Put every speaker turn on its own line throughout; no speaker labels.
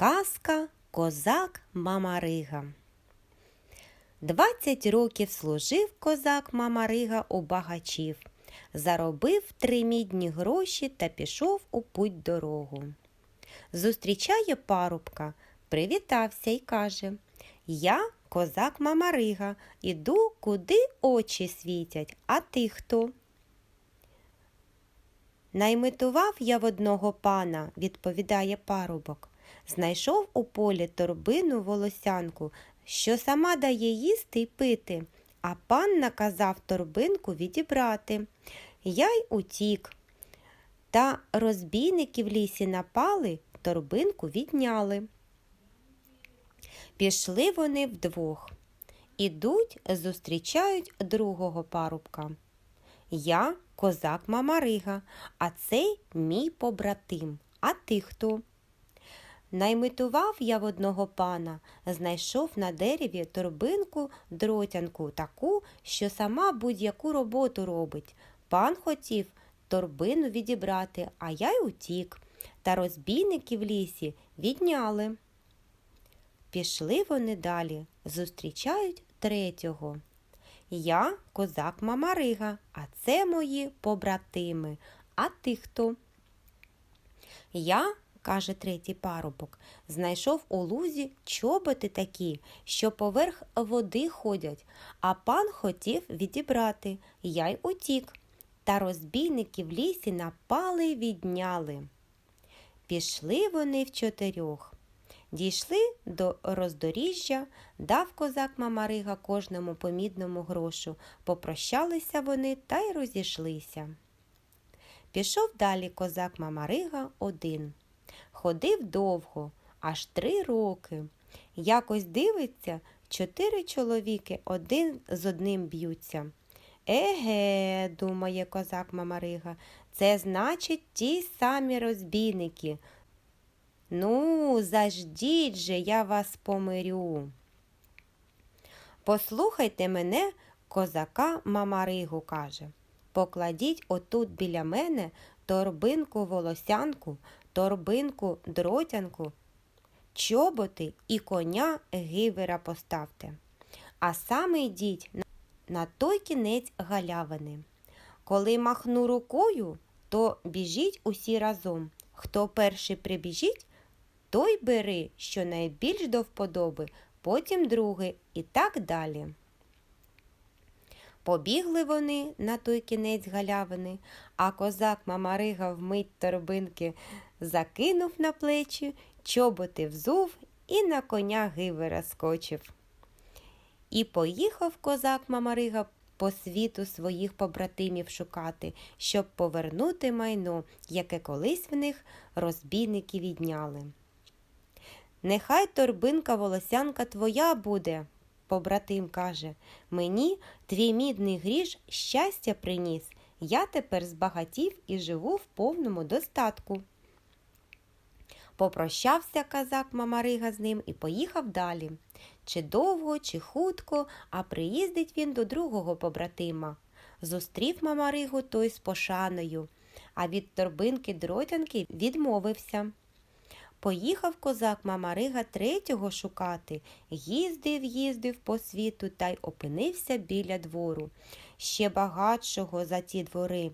Казка Козак Мамарига. Двадцять років служив козак Мамарига у багачів, заробив три мідні гроші та пішов у путь дорогу. Зустрічає парубка, привітався й каже Я козак Мамарига, іду, куди очі світять, а ти хто? Наймитував я в одного пана, відповідає парубок. Знайшов у полі торбину волосянку, що сама дає їсти й пити, а пан наказав торбинку відібрати. Я й утік. Та розбійники в лісі напали, торбинку відняли. Пішли вони вдвох. Ідуть, зустрічають другого парубка. Я козак Мамарига, а цей мій побратим. А ти хто? Наймитував я в одного пана, знайшов на дереві торбинку дротянку, таку, що сама будь-яку роботу робить. Пан хотів торбину відібрати, а я й утік, та розбійники в лісі відняли. Пішли вони далі, зустрічають третього. Я козак Мамарига, а це мої побратими. А ти хто? Я, каже третій парубок, знайшов у лузі чоботи такі, що поверх води ходять, а пан хотів відібрати, я й утік. Та розбійники в лісі напали й відняли. Пішли вони в чотирьох. Дійшли до роздоріжжя, дав козак Мамарига кожному помідному грошу. Попрощалися вони та й розійшлися. Пішов далі козак Мамарига один. Ходив довго, аж три роки. Якось дивиться, чотири чоловіки один з одним б'ються. Еге, думає козак Мамарига, це значить ті самі розбійники. Ну, заждіть же, я вас помирю. Послухайте мене, козака Мамаригу каже. Покладіть отут біля мене торбинку волосянку, торбинку дротянку, чоботи і коня гивера поставте. А саме йдіть на той кінець галявини. Коли махну рукою, то біжіть усі разом. Хто перший прибіжить, той бери, що найбільш до вподоби, потім другий і так далі. Побігли вони на той кінець галявини, а козак Мамарига вмить торбинки закинув на плечі, чоботи взув і на коня гивера скочив. І поїхав козак Мамарига по світу своїх побратимів шукати, щоб повернути майно, яке колись в них розбійники відняли. Нехай торбинка волосянка твоя буде, побратим каже, мені твій мідний гріш щастя приніс. Я тепер збагатів і живу в повному достатку. Попрощався казак Мамарига з ним і поїхав далі. Чи довго, чи хутко, а приїздить він до другого побратима. Зустрів Мамаригу той з пошаною, а від торбинки дротянки відмовився. Поїхав козак Мамарига третього шукати, їздив, їздив по світу та й опинився біля двору, ще багатшого за ті двори.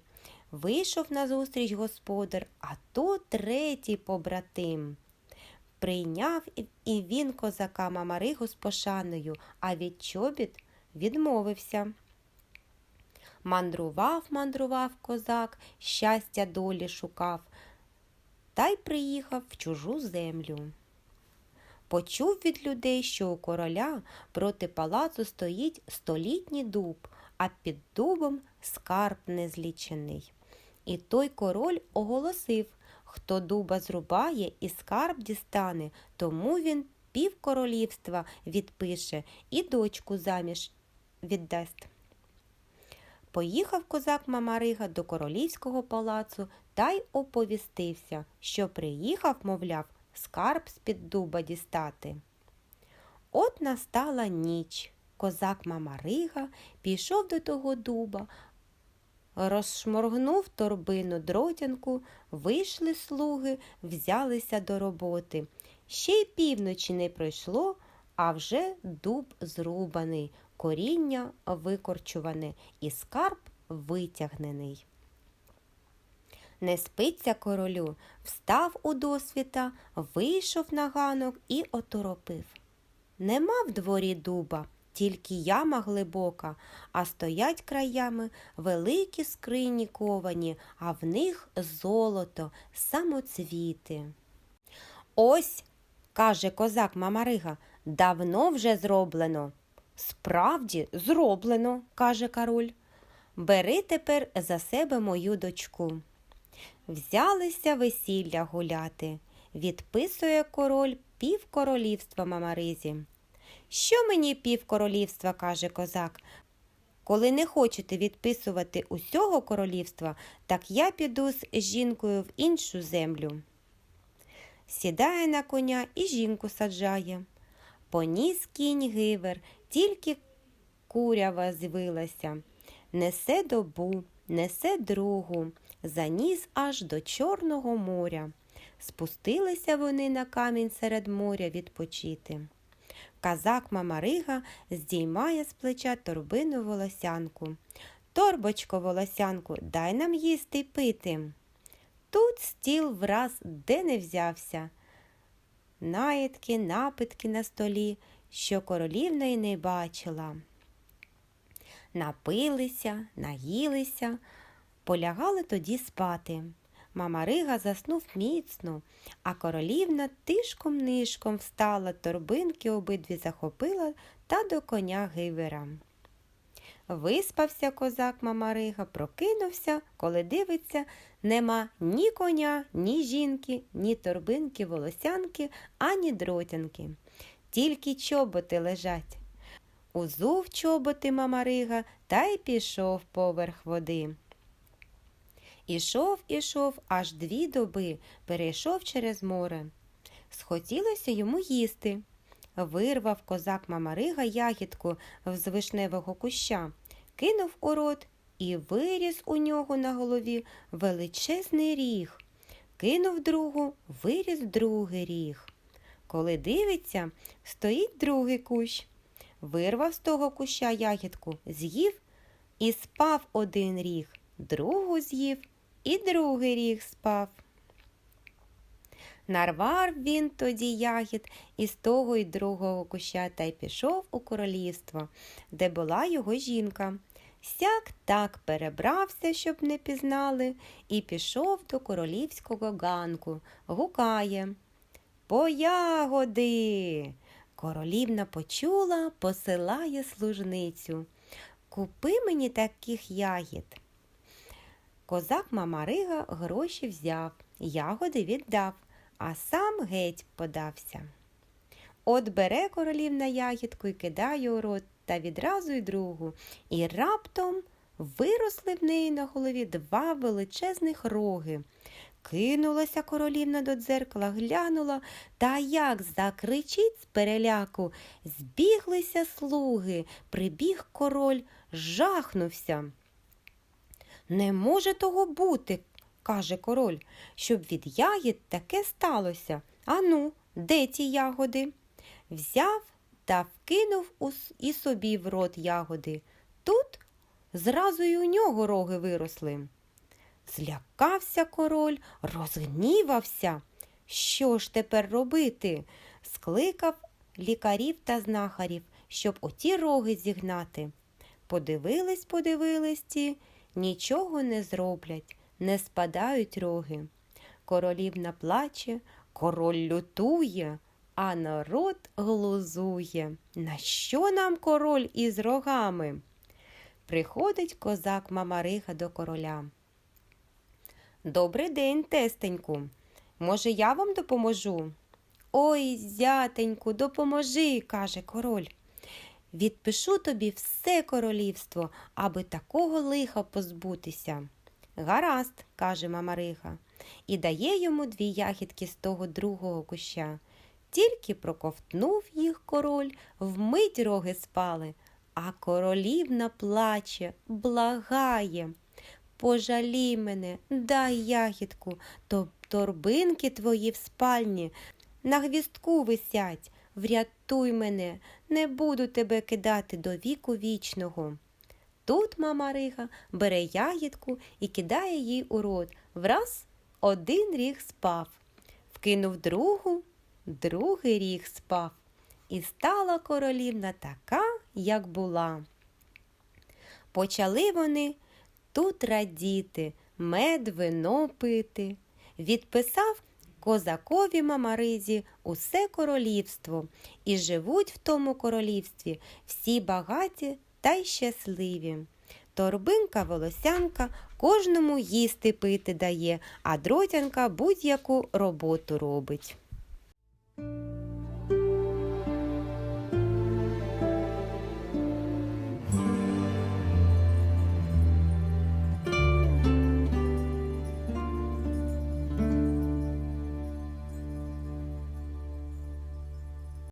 Вийшов назустріч господар, а то третій побратим. Прийняв і він козака Мамаригу з пошаною, а від чобіт відмовився. Мандрував, мандрував козак, щастя долі шукав, та й приїхав в чужу землю. Почув від людей, що у короля проти палацу стоїть столітній дуб, а під дубом скарб незлічений. І той король оголосив, хто дуба зрубає і скарб дістане, тому він пів королівства відпише і дочку заміж віддасть. Поїхав козак Мамарига до королівського палацу та й оповістився, що приїхав, мовляв, скарб з-під дуба дістати. От настала ніч. Козак Мамарига пішов до того дуба, Розшморгнув торбину дротянку, вийшли слуги, взялися до роботи. Ще й півночі не пройшло, а вже дуб зрубаний, коріння викорчуване і скарб витягнений. Не спиться королю, встав у досвіта, вийшов на ганок і оторопив. Нема в дворі дуба, тільки яма глибока, а стоять краями великі скрині ковані, а в них золото, самоцвіти. Ось, каже козак Мамарига, давно вже зроблено. Справді зроблено, каже король. Бери тепер за себе мою дочку. Взялися весілля гуляти. Відписує король пів королівства Мамаризі. Що мені пів королівства, каже козак. Коли не хочете відписувати усього королівства, так я піду з жінкою в іншу землю. Сідає на коня і жінку саджає. Поніс кінь гивер, тільки курява звилася. Несе добу, несе другу, заніс аж до Чорного моря. Спустилися вони на камінь серед моря відпочити. Казак Мамарига здіймає з плеча торбину волосянку. Торбочко, волосянку, дай нам їсти й пити. Тут стіл враз де не взявся. Наїдки, напитки на столі, що королівна й не бачила. Напилися, наїлися, полягали тоді спати. Мамарига заснув міцно, а королівна тишком нишком встала, торбинки обидві захопила та до коня гивера. Виспався козак Мамарига, прокинувся, коли дивиться, нема ні коня, ні жінки, ні торбинки, волосянки, ані дротянки. Тільки чоботи лежать. Узув чоботи Мамарига та й пішов поверх води. Ішов, ішов, аж дві доби перейшов через море. Схотілося йому їсти. Вирвав козак Мамарига ягідку з вишневого куща, кинув у рот і виріс у нього на голові величезний ріг. Кинув другу, виріс другий ріг. Коли дивиться, стоїть другий кущ. Вирвав з того куща ягідку, з'їв і спав один ріг, другу з'їв і другий ріг спав. Нарвав він тоді ягід із того й другого куща та й пішов у королівство, де була його жінка. Сяк так перебрався, щоб не пізнали, і пішов до королівського ганку, гукає. По ягоди. Королівна почула, посилає служницю. Купи мені таких ягід. Козак Мамарига гроші взяв, ягоди віддав, а сам геть подався. От бере королівна ягідку і кидає у рот та відразу й другу, і раптом виросли в неї на голові два величезних роги. Кинулася королівна до дзеркала, глянула, та як закричить з переляку. Збіглися слуги, прибіг король, жахнувся. Не може того бути, каже король, щоб від ягід таке сталося. Ану, де ті ягоди? Взяв та вкинув і собі в рот ягоди. Тут зразу й у нього роги виросли. Злякався король, розгнівався. Що ж тепер робити? Скликав лікарів та знахарів, щоб оті роги зігнати. Подивились, подивились ті, нічого не зроблять, не спадають роги. Королівна плаче, король лютує, а народ глузує. На що нам король із рогами? Приходить козак Мамарига до короля. Добрий день, тестеньку. Може, я вам допоможу? Ой, зятеньку, допоможи, каже король. Відпишу тобі все королівство, аби такого лиха позбутися. Гаразд, каже Мамарига, і дає йому дві ягідки з того другого куща. Тільки проковтнув їх король, вмить роги спали, а королівна плаче, благає. Пожалій мене, дай ягідку, то торбинки твої в спальні на гвістку висять. Врятуй мене, не буду тебе кидати до віку вічного. Тут мама Рига бере ягідку і кидає їй у рот. Враз один ріг спав. Вкинув другу, другий ріг спав. І стала королівна така, як була. Почали вони тут радіти, мед вино пити. Відписав козакові мамаризі усе королівство, і живуть в тому королівстві всі багаті та й щасливі. Торбинка волосянка кожному їсти пити дає, а дротянка будь-яку роботу робить.